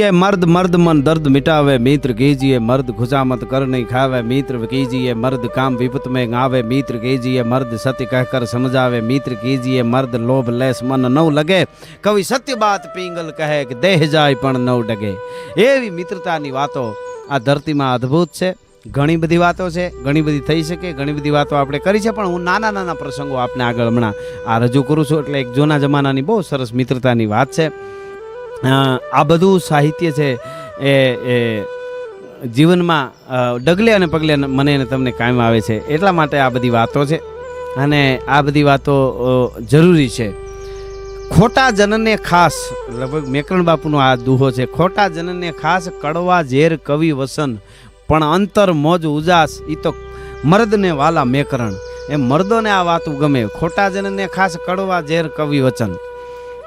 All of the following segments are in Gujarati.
એ મર્દ મર્દ મન દર્દ મિટાવે, મિત્ર કીજીએ મર્દ ખુજામત કર નહીં ખાવે, મિત્ર કીજીએ મર્દ કામ વિપત મેં આવે મિત્ર કીજીએ મર્દ સત્ય કહેકર સમજાવે, મિત્ર કીજીએ મર્દ લોભ લેસ મન નવ લગે, કવિ સત્ય બાત પિંગલ કહે કે દેહ જાય પણ નવ ડગે. એવી મિત્રતાની વાતો આ ધરતીમાં અદ્ભુત છે. ઘણી બધી વાતો છે, ઘણી બધી થઈ શકે, ઘણી બધી વાતો આપણે કરી છે, પણ હું નાના નાના પ્રસંગો આપને આગળ હમણાં આ રજૂ કરું છું, એટલે એક જૂના જમાનાની બહુ સરસ મિત્રતાની વાત છે. આ બધું સાહિત્ય છે એ એ જીવનમાં ડગલે અને પગલે મને અને તમને કાયમ આવે છે. એટલા માટે આ બધી વાતો છે અને આ બધી વાતો જરૂરી છે. ખોટા જનને ખાસ, લગભગ મેકરણ બાપુનો આ દુહો છે, ખોટા જનને ખાસ કડવા ઝેર કવિ વસન, પણ અંતર મોજ ઉજાસ એ તો મર્દને વાલા મેકરણ. એ મર્દોને આ વાતું ગમે ખોટા જનને ખાસ કડવા ઝેર કવિ વચન.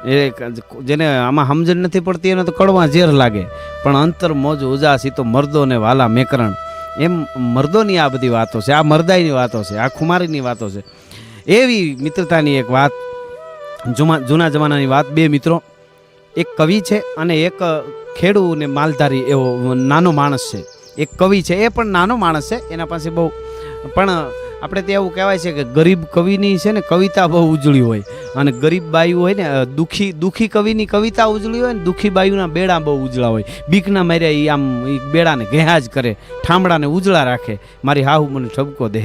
એ જેને આમાં સમજણ નથી પડતી એને તો કડવા ઝેર લાગે. પણ અંતર, મોજ, ઉજાસી તો મર્દો ને વાલા મેકરણ. એમ મર્દોની આ બધી વાતો છે, આ મરદાઈની વાતો છે, આ ખુમારીની વાતો છે. એવી મિત્રતાની એક વાત, જુમા, જૂના જમાનાની વાત બે મિત્રો. એક કવિ છે અને એક ખેડૂ ને માલધારી એવો નાનો માણસ છે. એક કવિ છે, એ પણ નાનો માણસ છે, એના પાસે બહુ, પણ આપણે ત્યાં એવું કહેવાય છે કે ગરીબ કવિની છે ને કવિતા બહુ ઉજળી હોય. અને ગરીબ બાયું હોય ને દુઃખી, દુખી કવિની કવિતા ઉજળી હોય ને, દુઃખી બાયુના બેડા બહુ ઉજળા હોય. બીકના માર્યા એ આમ એ બેડાને ઘેહા જ કરે, ઠામડાને ઉજળા રાખે. મારી હાહુ મને ઠપકો દે.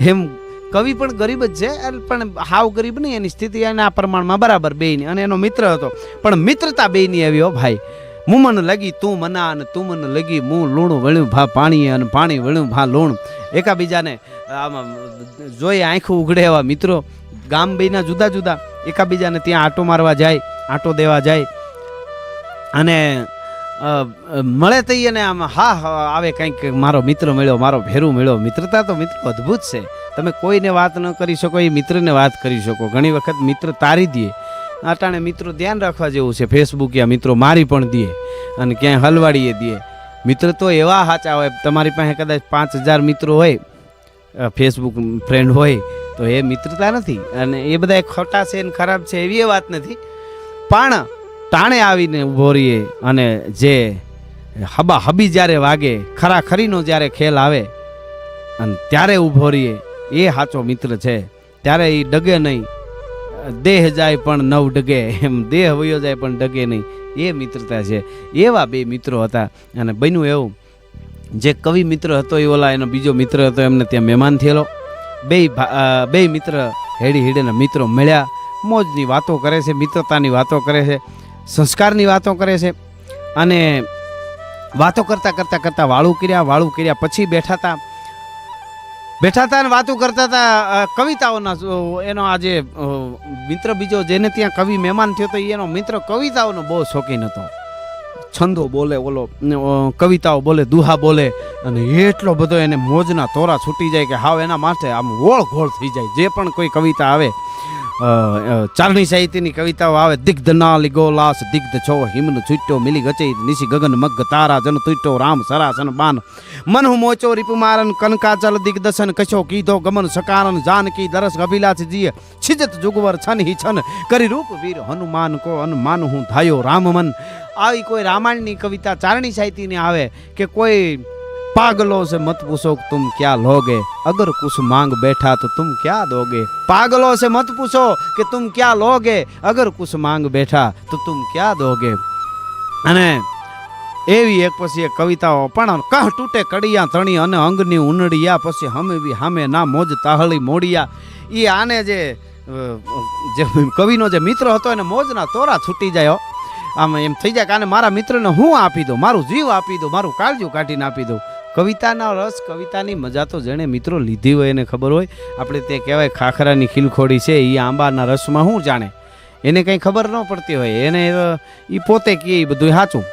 એમ, કવિ પણ ગરીબ જ છે પણ હાવ ગરીબ નહીં, એની સ્થિતિ એના પ્રમાણમાં બરાબર બેયની અને એનો મિત્ર હતો. પણ મિત્રતા બેયની આવી હો ભાઈ. હું મને લગી તું મના અને તું મને લગી મું લૂણું વળ્યું ભા પાણી અને પાણી વળ્યું ભા લૂણ. એકાબીજાને, આમાં જોઈ આંખું ઉઘડે એવા મિત્રો, ગામ બેના જુદા જુદા, એકાબીજાને ત્યાં આટો મારવા જાય, આટો દેવા જાય. અને મળે તઈ અને આમ, હા આવે કંઈક મારો મિત્ર મળ્યો, મારો ભેરું મળ્યો. મિત્રતા તો મિત્રો અદ્ભુત છે. તમે કોઈને વાત ન કરી શકો, એ મિત્રને વાત કરી શકો. ઘણી વખત મિત્ર તારી દે. અટાણે મિત્રો ધ્યાન રાખવા જેવું છે. ફેસબુક યા મિત્રો મારી પણ દે અને ક્યાંય હલવાડીએ દે. મિત્ર તો એવા સાચા હોય, તમારી પાસે કદાચ પાંચ હજાર મિત્રો હોય ફેસબુક ફ્રેન્ડ હોય, તો એ મિત્રતા નથી. અને એ બધા ખોટા છે ને ખરાબ છે એવી એ વાત નથી. પણ ટાણે આવીને ઊભો રહીએ અને જે હબા હબી જ્યારે વાગે, ખરા ખરીનો જ્યારે ખેલ આવે, અને ત્યારે ઊભો રહીએ, એ સાચો મિત્ર છે. ત્યારે એ ડગે નહીં. દેહ જાય પણ નવ ડગે. એમ દેહ વયો જાય પણ ડગે નહીં. એ મિત્રતા છે. એવા બે મિત્રો હતા અને બન્યું એવું. જે કવિ મિત્ર હતો એ ઓલા એનો બીજો મિત્ર હતો, એમને ત્યાં મહેમાન થયેલો. બે બે મિત્ર હેડી હેડીના મિત્રો મળ્યા. મોજની વાતો કરે છે, મિત્રતાની વાતો કરે છે, સંસ્કારની વાતો કરે છે અને વાતો કરતાં કરતાં કરતાં વાળું કર્યા વાળું કર્યા પછી બેઠા હતા બેઠા હતા અને વાતો કરતા હતા કવિતાઓના એનો આજે મિત્ર બીજો જેને ત્યાં કવિ મહેમાન થયો તો એનો મિત્ર કવિતાઓનો બહુ શોખીન હતો. છંદો બોલે, ઓલો કવિતાઓ બોલે, દુહા બોલે, અને એટલો બધો એને મોજના તોરા છૂટી જાય કે હાવ એના માટે આમ વોળ ઘોળ થઈ જાય, જે પણ કોઈ કવિતા આવે. ચારણી સાહિત્યની કવિતાઓ આવે, દિગ્ધ ના લીગો લાસ દિગ્ધ છો હિમન છૂટ્યો મિલી ગચે, નિશી ગગન મગ્ગ તારા જન તૂટ્યો રામ સરાસન બાન. મન હું મોચો રિપુમારન કનકાચલ દિગ્દશન કશો કીધો ગમન સકારન, જાનકી દરસ અભિલાષ જીય છિજત જુગવર છન હિ છન, કરી રૂપ વીર હનુમાન કો અનુમાન હું ધાયો રામ મન આવી કોઈ રામાયણની કવિતા ચારણી સાહિત્યની આવે કે કોઈ પાગલો से मत पूछो कि तुम क्या लोगे अगर कुछ मांग बैठा तो तुम क्या दोगे पागलों से मत पूछो कि तुम क्या लोगे अगर कुछ मांग बैठा તો તુમ ક્યાં દોગે અને એવી એક પછી એક કવિતાઓ પણ કહ તૂટે કડિયા તણી અને અંગની ઉનડિયા પછી હમે બી હામે ના મોજ તાહળી મોડિયા એ આને જે અ, જે કવિનો જે મિત્ર હતો એને મોજના તોરા છૂટી જાય હો. આમ એમ થઈ જાય કે આને મારા મિત્રને હું આપી દઉં મારું જીવ આપી દઉં મારું કાળજું કાઢીને આપી દઉં કવિતાના રસ, કવિતાની મજા તો જેણે મિત્રો લીધી હોય એને ખબર હોય. આપણે તે કહેવાય ખાખરાની ખીલખોડી છે એ આંબાના રસમાં શું જાણે? એને કંઈ ખબર ન પડતી હોય. એને એ પોતે કહે એ બધું સાચું.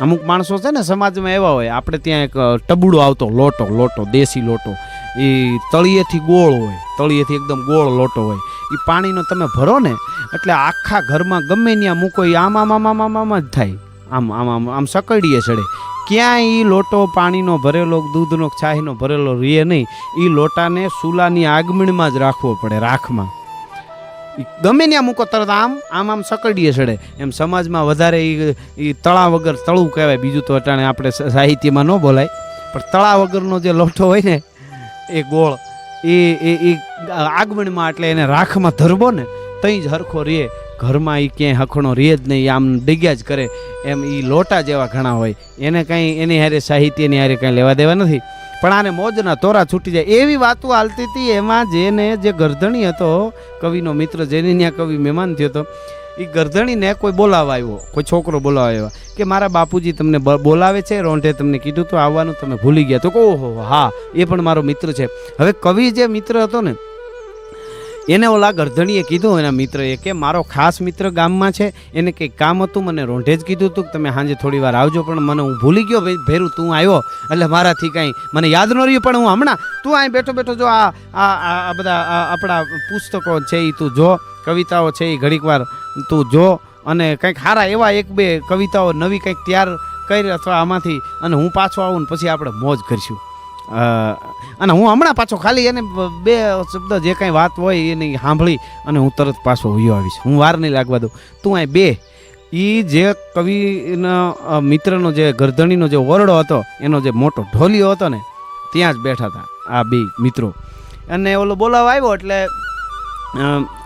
અમુક માણસો છે ને સમાજમાં એવા હોય, આપણે ત્યાં એક ટબુડો આવતો, લોટો લોટો, દેશી લોટો. એ તળિયેથી ગોળ હોય, તળિયેથી એકદમ ગોળ લોટો હોય. એ પાણીનો તમે ભરો ને, એટલે આખા ઘરમાં ગમે ત્યાં મૂકો એ આમા, આમ આમ જ થાય. આમ આમ આમ આમ સકડીએ ચડે. ક્યાંય એ લોટો પાણીનો ભરેલો, દૂધનો છાહીનો ભરેલો રીએ નહીં. એ લોટાને સુલાની આગમણીમાં જ રાખવો પડે, રાખમાં. ગમે ત્યાં મૂકો તરત આમ આમ આમ સકડીએ ચડે. એમ સમાજમાં વધારે એ એ તળા વગર, તળું કહેવાય, બીજું તો અટાણે આપણે સાહિત્યમાં ન બોલાય. પણ તળા વગરનો જે લોટો હોય ને, એ ગોળ, એ એ આગમનમાં એટલે એને રાખમાં ધરબો ને, તઈ જ હરખો રહે ઘરમાં એ ક્યાંય હખણો રહે જ નહીં, આમ ડિગ્યા જ કરે. એમ એ લોટા જેવા ઘણા હોય. એને કાંઈ, એની હારે સાહિત્યની હારે કાંઈ લેવા દેવા નથી. પણ આને મોજના તોરા છૂટી જાય. એવી વાતો હાલતી હતી એમાં જેને જે ગરધણી હતો, કવિનો મિત્ર જેની ત્યાં કવિ મહેમાન થયો હતો એ ગરધણીને કોઈ બોલાવવા આવ્યો. કોઈ છોકરો બોલાવવા આવ્યો. કે મારા બાપુજી તમને બોલાવે છે, રોંઢે તમને કીધું તો આવવાનું તમે ભૂલી ગયા. તો કહો હા, એ પણ મારો મિત્ર છે. હવે કવિ જે મિત્ર હતો ને એને ઓલા ગરધણીએ કીધું, એના મિત્રએ કે, મારો ખાસ મિત્ર ગામમાં છે, એને કંઈક કામ હતું, મને રોંઢે જ કીધું હતું કે તમે સાંજે થોડી વાર આવજો, પણ મને હું ભૂલી ગયો, ભાઈ, ભેરું, તું આવ્યો, એટલે મારાથી કાંઈ મને યાદ ન રહ્યું, પણ હું હમણાં, તું અહીં બેઠો બેઠો જો, આ આ બધા આપણા પુસ્તકો છે એ તું જો, કવિતાઓ છે એ ઘડીક વાર તું જો, અને કંઈક સારા એવા એક બે કવિતાઓ નવી કંઈક તૈયાર કરી અથવા આમાંથી, અને હું પાછો આવું ને પછી આપણે મોજ કરીશું. અને હું હમણાં પાછો ખાલી એને બે શબ્દ જે કાંઈ વાત હોય એની સાંભળી અને હું તરત પાછો વયો આવીશ. હું વાર નહીં લાગવા દઉં. તું અહીં બે. એ જે કવિના મિત્રનો જે ગરધણીનો જે ઓરડો હતો, એનો જે મોટો ઢોલિયો હતો ને, ત્યાં જ બેઠા હતા આ બે મિત્રો. અને ઓલો બોલાવા આવ્યો એટલે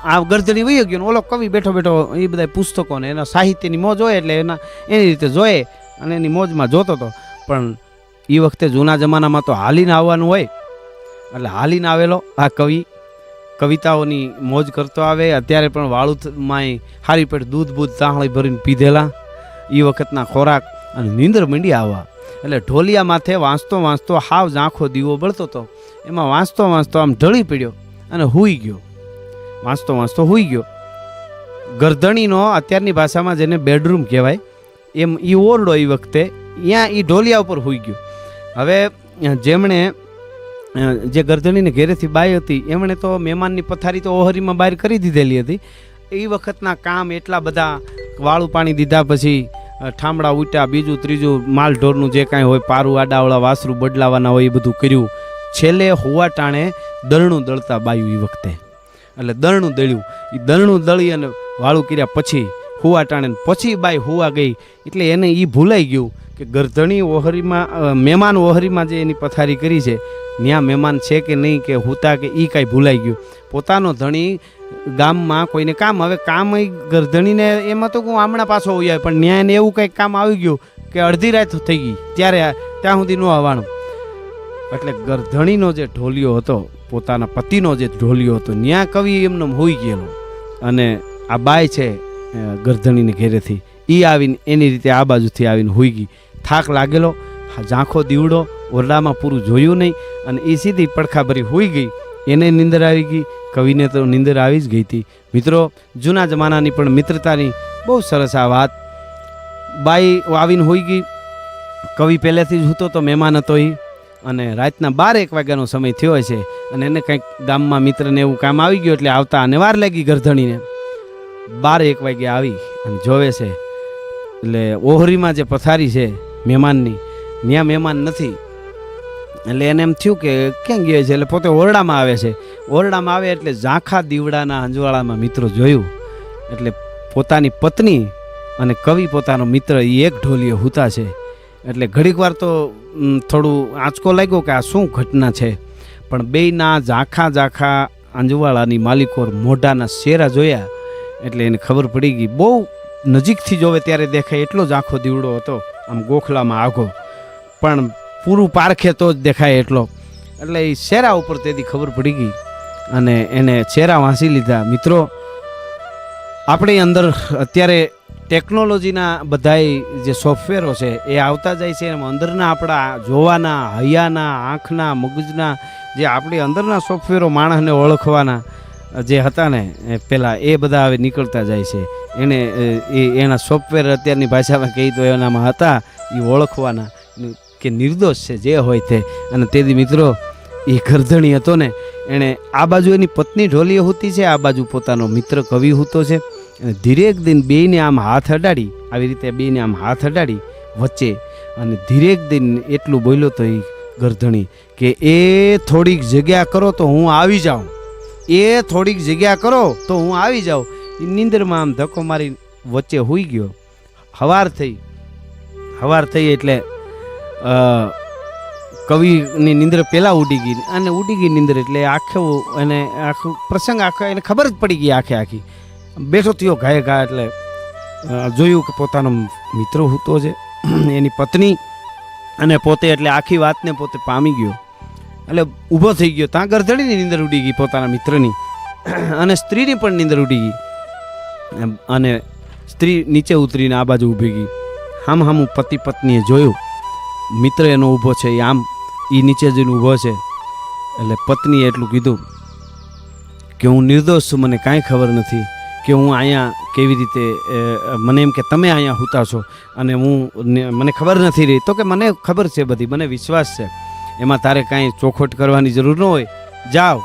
આ ગરધણી વહી ગયો ને, ઓલો કવિ બેઠો બેઠો એ બધા પુસ્તકો ને એના સાહિત્યની મોજ હોય એટલે એના, એની રીતે જોઈએ અને એની મોજમાં જોતો હતો. પણ એ વખતે જૂના જમાનામાં તો હાલીને આવવાનું હોય. એટલે હાલીને આવેલો આ કવિ. કવિતાઓની મોજ કરતો આવે. અત્યારે પણ વાળુમાં હારી પેટ દૂધ બૂધ તાહળી ભરીને પીધેલા. એ વખતના ખોરાક અને નીંદર મંડી આવવા એટલે ઢોલિયા માથે વાંચતો વાંચતો હાવ ઝાંખો દીવો બળતો હતો એમાં વાંચતો વાંચતો આમ ઢળી પડ્યો અને હુઈ ગયો. વાંચતો વાંચતો હુઈ ગયો. ગરધણીનો અત્યારની ભાષામાં જેને બેડરૂમ કહેવાય, એમ એ ઓરડો એ વખતે ત્યાં એ ઢોલિયા ઉપર હુઈ ગયો. હવે જેમણે જે ગરધણીને ઘેરેથી બાઈ હતી, એમણે તો મહેમાનની પથારી તો ઓહરીમાં બહાર કરી દીધેલી હતી. એ વખતના કામ એટલા બધા વાળું પાણી દીધા પછી ઠામડા ઉટ્યા બીજું, ત્રીજું, માલ ઢોરનું જે કાંઈ હોય, પારું, આડાવળા, વાસરું બદલાવાના હોય એ બધું કર્યું. છેલ્લે હોવા ટાણે દરણું દળતા બાયું એ વખતે. એટલે દરણું દળ્યું. એ દરણું દળી અને વાળું કર્યા પછી, હુવા ટાણે પછી બાઈ હુવા ગઈ. એટલે એને એ ભૂલાઈ ગયું. કે ગરધણી ઓહરીમાં મહેમાન ઓહરીમાં જે એની પથારી કરી છે ત્યાં મહેમાન છે કે નહીં કે હુતા કે એ કાંઈ ભૂલાઈ ગયું. પોતાનો ધણી ગામમાં કોઈને કામ, હવે કામ એ ગરધણીને એમાં તો હું હમણાં પાછો હોય પણ ન્યાય એને એવું કંઈક કામ આવી ગયું કે અડધી રાત થઈ ગઈ, ત્યારે ત્યાં સુધી ન આવવાનું. એટલે ગરધણીનો જે ઢોલિયો હતો, પોતાના પતિનો જે ઢોલિયો હતો, ન્યા કવિ એમને હોઈ ગયેલો. અને આ બાય છે ગરધણીને ઘેરેથી. એ આવીને એની રીતે આ બાજુથી આવીને હોઈ ગઈ. થાક લાગેલો ઝાંખો દીવડો, ઓરડામાં પૂરું જોયું નહીં અને એ સીધી પડખાભરી હોઈ ગઈ. એને નિંદર આવી ગઈ. કવિને તો નીંદર આવી જ ગઈ હતી. મિત્રો, જૂના જમાનાની પણ મિત્રતાની બહુ સરસ આ વાત. બાઈ આવીને હોઈ ગઈ. કવિ પહેલેથી જ હતો તો મહેમાન હતો એ અને રાતના બાર એક વાગ્યાનો સમય થયો છે અને એને કંઈક ગામમાં મિત્રને એવું કામ આવી ગયું એટલે આવતા અને વાર લાગી ગરધણીને. બાર એક વાગ્યા આવી અને જોવે છે એટલે ઓહરીમાં જે પથારી છે મહેમાનની ત્યાં મહેમાન નથી. એટલે એને એમ થયું કે ક્યાં ગયો છે? એટલે પોતે ઓરડામાં આવે છે. ઓરડામાં આવે એટલે ઝાંખા દીવડાના અંજવાળામાં મિત્રો જોયું. એટલે પોતાની પત્ની અને કવિ પોતાનો મિત્ર એ એક ઢોલીએ હુતા છે. એટલે ઘડીક વાર તો થોડું આંચકો લાગ્યો કે આ શું ઘટના છે? પણ બેયના ઝાંખા ઝાંખા અંજવાળાની માલિકોર મોઢાના શેરા જોયા એટલે એને ખબર પડી ગઈ. બહુ નજીકથી જોવે ત્યારે દેખાય એટલો જ આખો દીવડો હતો, આમ ગોખલામાં આઘો પણ પૂરું પારખે તો જ દેખાય એટલો. એટલે એ શેરા ઉપર તેથી ખબર પડી ગઈ અને એને ચહેરા વાંચી લીધા. મિત્રો, આપણી અંદર અત્યારે ટેકનોલોજીના બધાય જે સોફ્ટવેરો છે એ આવતા જાય છે, એમાં અંદરના આપણા જોવાના, હૈયાના, આંખના, મગજના, જે આપણી અંદરના સોફ્ટવેરો માણસને ઓળખવાના જે હતા ને પહેલાં એ બધા હવે નીકળતા જાય છે. એને, એ એ, એના સોફ્ટવેર અત્યારની ભાષામાં કહી તો એનામાં હતા એ ઓળખવાના. કે નિર્દોષ છે, જે હોય તે. અને તેથી મિત્રો એ ગરધણી હતો ને, એણે આ બાજુ એની પત્ની ઢોલી હોતી છે, આ બાજુ પોતાનો મિત્ર કવિ હોતો છે. અને ધીરેક દિન બેયને આમ હાથ અડાડી, આવી રીતે બેયને આમ હાથ અડાડી વચ્ચે. અને ધીરેક દિન એટલું બોલ્યો તો એ ગરધણી કે, એ થોડીક જગ્યા કરો તો હું આવી જાઉં. એ થોડીક જગ્યા કરો તો હું આવી જાઉં. એ નીંદરમાં આમ ધક્કો મારી વચ્ચે હોઈ ગયો. હવાર થઈ. હવાર થઈ એટલે કવિની નિંદર પહેલાં ઉડી ગઈ અને ઉડી ગઈ નિંદર એટલે આખો એને આખું પ્રસંગ આખો એને ખબર જ પડી ગઈ આખે આખી. બેઠો થયો ઘાએ ઘા એટલે જોયું કે પોતાનો મિત્ર હૂતો છે. એની પત્ની અને પોતે એટલે આખી વાતને પોતે પામી ગયો. એટલે ઊભો થઈ ગયો. ત્યાં ગરધડીની નીંદર ઉડી ગઈ પોતાના મિત્રની. અને સ્ત્રીની પણ નીંદર ઉડી ગઈ. અને સ્ત્રી નીચે ઉતરીને આ બાજુ ઊભી ગઈ. હામ હામું પતિ પત્નીએ જોયું. મિત્ર એનો ઊભો છે, એ આમ એ નીચે જઈને ઊભો છે. એટલે પત્નીએ એટલું કીધું કે હું નિર્દોષ છું, મને કાંઈ ખબર નથી કે હું અહીંયા કેવી રીતે મને એમ કે તમે અહીંયા હુતા છો. અને હું મને ખબર નથી રહી. તો કે મને ખબર છે બધી, મને વિશ્વાસ છે. એમાં તારે કાંઈ ચોખવટ કરવાની જરૂર ન હોય. જાઓ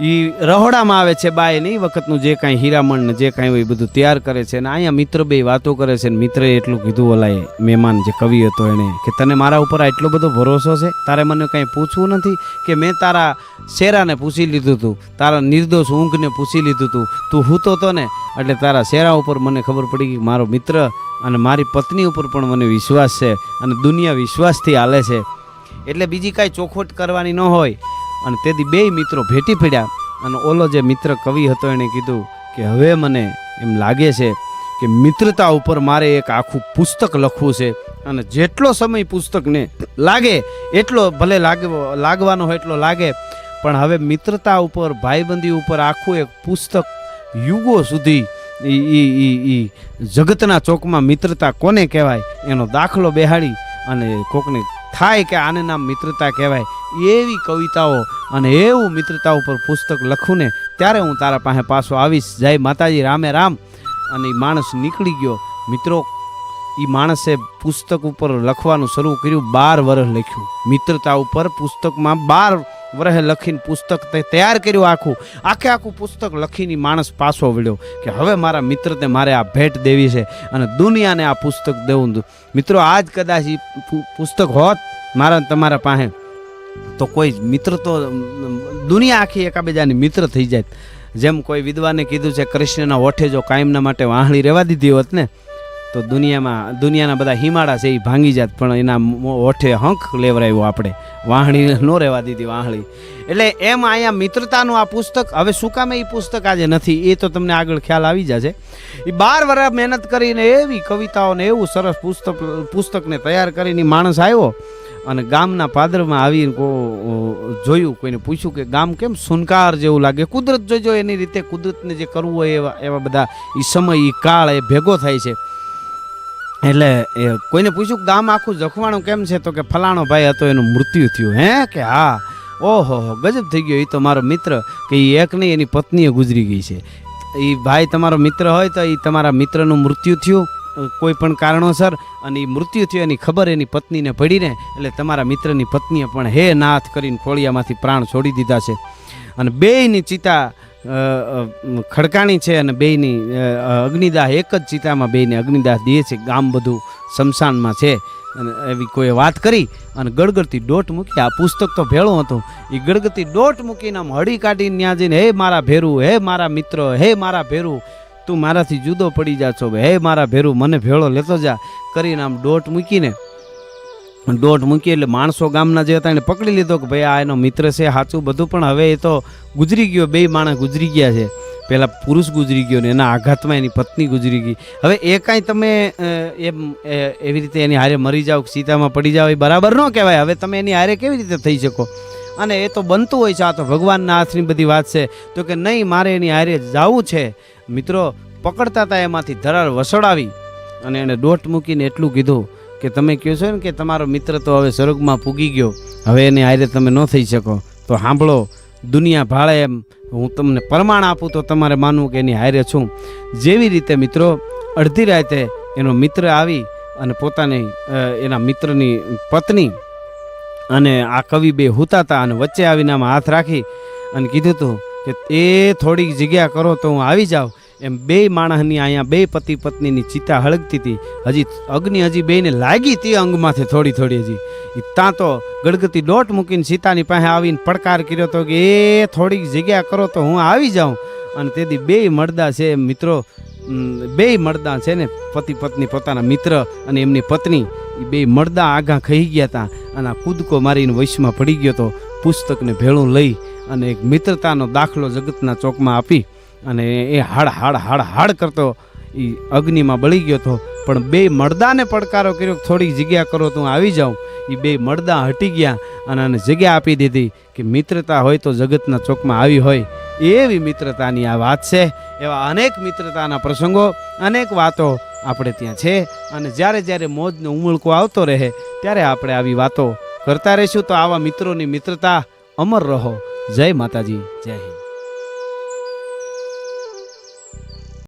એ રહોડામાં આવે છે બાય ને એ વખતનું જે કાંઈ હીરામણ ને જે કાંઈ હોય બધું તૈયાર કરે છે. અને અહીંયા મિત્ર બે વાતો કરે છે ને મિત્રએ એટલું કીધું ઓલાએ, મહેમાન જે કવિ હતો એણે કે તને મારા ઉપર એટલો બધો ભરોસો છે? તારે મને કાંઈ પૂછવું નથી? કે મેં તારા શેરાને પૂછી લીધું હતું તારા નિર્દોષ ઊંઘને પૂછી લીધું હતું તું હૂતો તો ને? એટલે તારા શેરા ઉપર મને ખબર પડી કે મારો મિત્ર અને મારી પત્ની ઉપર પણ મને વિશ્વાસ છે અને દુનિયા વિશ્વાસથી હાલે છે. એટલે બીજી કાંઈ ચોખવટ કરવાની ન હોય. અને તેથી બે મિત્રો ભેટી પડ્યા. અને ઓલો જે મિત્ર કવિ હતો એણે કીધું કે હવે મને એમ લાગે છે કે મિત્રતા ઉપર મારે એક આખું પુસ્તક લખવું છે. અને જેટલો સમય પુસ્તકને લાગે, એટલો ભલે લાગવો, લાગવાનો હોય એટલો લાગે. પણ હવે મિત્રતા ઉપર, ભાઈબંધી ઉપર આખું એક પુસ્તક યુગો સુધી જગતના ચોકમાં મિત્રતા કોને કહેવાય? એનો દાખલો બેહાડી અને કોકને થાય કે આને નામ મિત્રતા કહેવાય, એવી કવિતાઓ અને એવું મિત્રતા ઉપર પુસ્તક લખું ને ત્યારે હું તારા પાસે પાછો આવીશ. જય માતાજી, રામે રામ. અને એ માણસ નીકળી ગયો. મિત્રો એ માણસે પુસ્તક ઉપર લખવાનું શરૂ કર્યું, બાર વર્ષ લખ્યું. મિત્રતા ઉપર પુસ્તકમાં બાર વર્ષે લખીને પુસ્તક તે તૈયાર કર્યું આખું આખે આખું પુસ્તક લખીને માણસ પાછો વળ્યો કે હવે મારા મિત્રને મારે આ ભેટ દેવી છે અને દુનિયાને આ પુસ્તક દેવું. મિત્રો, આજ કદાચ એ પુસ્તક હોત મારા તમારા પાસે, તો કોઈ મિત્ર તો દુનિયા આખી એકાબીજાની મિત્ર થઈ જાય જેમ કોઈ વિદ્વાને કીધું છે, કૃષ્ણના ઓઠે જો કાયમના માટે વાહણી રહેવા દીધી હોત ને તો દુનિયામાં, દુનિયાના બધા હિમાળા છે એ ભાંગી જાત, પણ એના ઓઠે હંખ લેવરાયો આપણે. વાહણી ન રહેવા દીધી વાહણી. એટલે એમ અહીંયા મિત્રતાનું આ પુસ્તક, હવે શું કામે એ પુસ્તક આજે નથી, એ તો તમને આગળ ખ્યાલ આવી જશે. એ બાર વર્ષ મહેનત કરીને એવી કવિતાઓને એવું સરસ પુસ્તક, પુસ્તકને તૈયાર કરીને માણસ આવ્યો અને ગામના પાદરમાં આવીને જોયું, કોઈને પૂછ્યું કે ગામ કેમ સુનકાર જેવું લાગે? કુદરત જોજો એની રીતે કુદરતને જે કરવું હોય એવા એવા બધા એ સમય એ કાળ એ ભેગો થાય છે. એટલે કોઈને પૂછ્યું કે ગામ આખું જખવાણું કેમ છે? તો કે ફલાણો ભાઈ હતો, એનું મૃત્યુ થયું, હે? કે હા. ઓહો ગજબ થઈ ગયો. એ તો મારો મિત્ર, કે એ એક નહીં, એની પત્નીએ ગુજરી ગઈ છે. એ ભાઈ તમારો મિત્ર હોય તો એ તમારા મિત્રનું મૃત્યુ થયું કોઈ પણ કારણોસર. અને એ મૃત્યુ થયું, એની ખબર એની પત્નીને પડીને. એટલે તમારા મિત્રની પત્નીએ પણ હે નાથ કરીને ખોળિયામાંથી પ્રાણ છોડી દીધા છે. અને બેયની ચિતા ખડકાણી છે અને બેયની અગ્નિદાહ એક જ ચિતામાં બેયને અગ્નિદાહ દે છે. ગામ બધું શમશાનમાં છે. અને એવી કોઈ વાત કરી અને ગળગળતી ડોટ મૂકી, આ પુસ્તક તો ભેળું હતું. એ ગળગળતી ડોટ મૂકીને આમ હળી કાઢીને ત્યાં જઈને, હે મારા ભેરું, હે મારા મિત્ર, હે મારા ભેરું, તું મારાથી જુદો પડી જા છો હે મારા ભેરું, મને ભેળો લેતો જા. કરીને આમ ડોટ મૂકીને દોઢ મૂકી એટલે માણસો ગામના જે હતા એને પકડી લીધો કે ભાઈ આ એનો મિત્ર છે, સાચું બધું, પણ હવે એ તો ગુજરી ગયો, બે માણસ ગુજરી ગયા છે. પહેલાં પુરુષ ગુજરી ગયો ને એના આઘાતમાં એની પત્ની ગુજરી ગઈ. હવે એ કાંઈ તમે એમ એવી રીતે એની હારે મરી જાઓ સીતામાં પડી જાઓ એ બરાબર ન કહેવાય. હવે તમે એની હારે કેવી રીતે થઈ શકો? અને એ તો બનતું હોય છે, આ તો ભગવાનના હાથની બધી વાત છે. તો કે નહીં, મારે એની હારે જવું છે. મિત્રો, પકડતા હતા એમાંથી ધરાર વસડાવી અને એને દોટ મૂકીને એટલું કીધું. કે તમે કહો છો ને કે તમારો મિત્ર તો હવે સ્વર્ગમાં પૂગી ગયો, હવે એની હારે તમે ન થઈ શકો. તો સાંભળો, દુનિયા ભાળે એમ, હું તમને પ્રમાણ આપું તો તમારે માનવું કે એની હારે છું. જેવી રીતે મિત્રો, અડધી રાતે એનો મિત્ર આવી અને પોતાની એના મિત્રની પત્ની અને આ કવિ બે હુતા હતા અને વચ્ચે આવીને આમાં હાથ રાખી અને કીધું હતું કે એ થોડીક જગ્યા કરો તો હું આવી જાઉં. એમ બે માણસની અહીંયા બે પતિ પત્નીની ચિતા હળગતી હતી. હજી અગ્નિ હજી બેને લાગી હતી અંગમાંથી થોડી થોડી હજી. એ ત્યાં તો ગડગતી દોટ મૂકીને સીતાની પાસે આવીને પડકાર કર્યો તો કે, એ થોડીક જગ્યા કરો તો હું આવી જાઉં. અને તેથી બે મળદા છે મિત્રો બે મળદા છે ને પતિ પત્ની પોતાના મિત્ર અને એમની પત્ની. એ બે મળદા આઘા ખાઈ ગયા હતા અને આ કૂદકો મારીને વૈશમાં પડી ગયો તો પુસ્તકને ભેળું લઈ અને એક મિત્રતાનો દાખલો જગતના ચોકમાં આપી અને એ હાડ હાડ હાડ હાડ કરતો એ અગ્નિમાં બળી ગયો હતો પણ બે મળદાને પડકારો કર્યો થોડીક જગ્યા કરો તો હું આવી જાઉં. એ બે મળદા હટી ગયા અને આને જગ્યા આપી દીધી કે મિત્રતા હોય તો જગતના ચોકમાં આવી હોય. એવી મિત્રતાની આ વાત છે. એવા અનેક મિત્રતાના પ્રસંગો, અનેક વાતો આપણે ત્યાં છે. અને જ્યારે જ્યારે મોજનો ઉમળકો આવતો રહે, ત્યારે આપણે આવી વાતો કરતા રહીશું. તો આવા મિત્રોની મિત્રતા અમર રહો. જય માતાજી, જય હિન્દ.